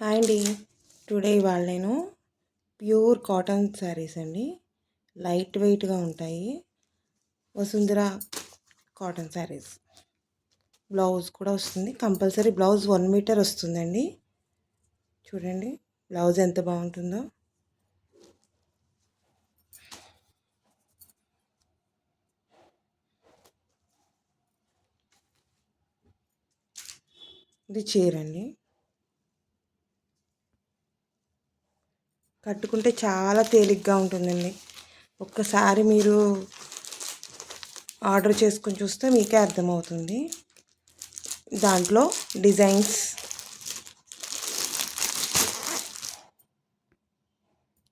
Hi అండి. Today ఇవాళ నేను ప్యూర్ కాటన్ శారీస్ అండి. లైట్ వెయిట్గా ఉంటాయి. వసుంధర కాటన్ శారీస్. బ్లౌజ్ కూడా వస్తుంది. కంపల్సరీ బ్లౌజ్ వన్ మీటర్ వస్తుందండి. చూడండి బ్లౌజ్ ఎంత బాగుంటుందో. ఇది చీర కట్టుకుంటే చాలా తేలిగ్గా ఉంటుందండి. ఒక్కసారి మీరు ఆర్డర్ చేసుకొని చూస్తే మీకే అర్థమవుతుంది. దాంట్లో డిజైన్స్.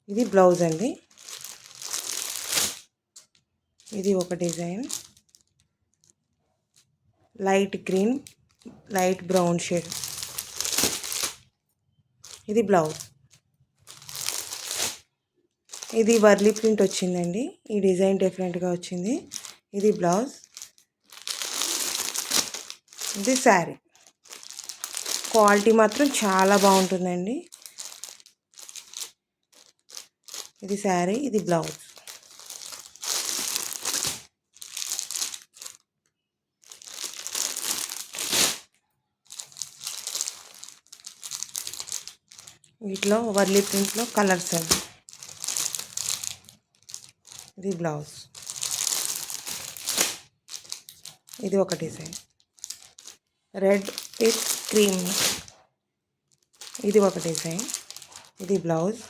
ఇది బ్లౌజ్ అండి. ఇది ఒక design. Light green light brown shade. ఇది బ్లౌజ్. ఇది వర్లీ ప్రింట్ వచ్చిందండి. ఈ డిజైన్ డిఫరెంట్గా వచ్చింది. ఇది బ్లౌజ్. ఇది శారీ. క్వాలిటీ మాత్రం చాలా బాగుంటుందండి. ఇది శారీ ఇది బ్లౌజ్. వీటిలో వర్లీ ప్రింట్లో కలర్స్ అండి. ఇది బ్లౌజ్. ఇది ఒక డిజైన్. Red with cream. ఇది ఒక డిజైన్. ఇది బ్లౌజ్.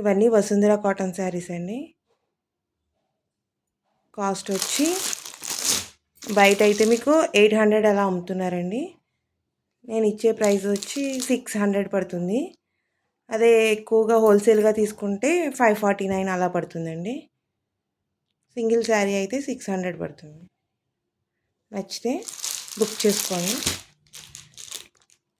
ఇవన్నీ వసుంధర కాటన్ శారీస్ అండి. కాస్ట్ వచ్చి బయట అయితే మీకు ఎయిట్ హండ్రెడ్ అలా అమ్ముతున్నారండి. నేను ఇచ్చే ప్రైస్ వచ్చి సిక్స్ హండ్రెడ్ పడుతుంది. అదే ఎక్కువగా హోల్సేల్గా తీసుకుంటే ఫైవ్ ఫార్టీ నైన్ అలా పడుతుందండి. సింగిల్ శారీ అయితే సిక్స్ హండ్రెడ్ పడుతుంది. నచ్చితే బుక్ చేసుకోండి.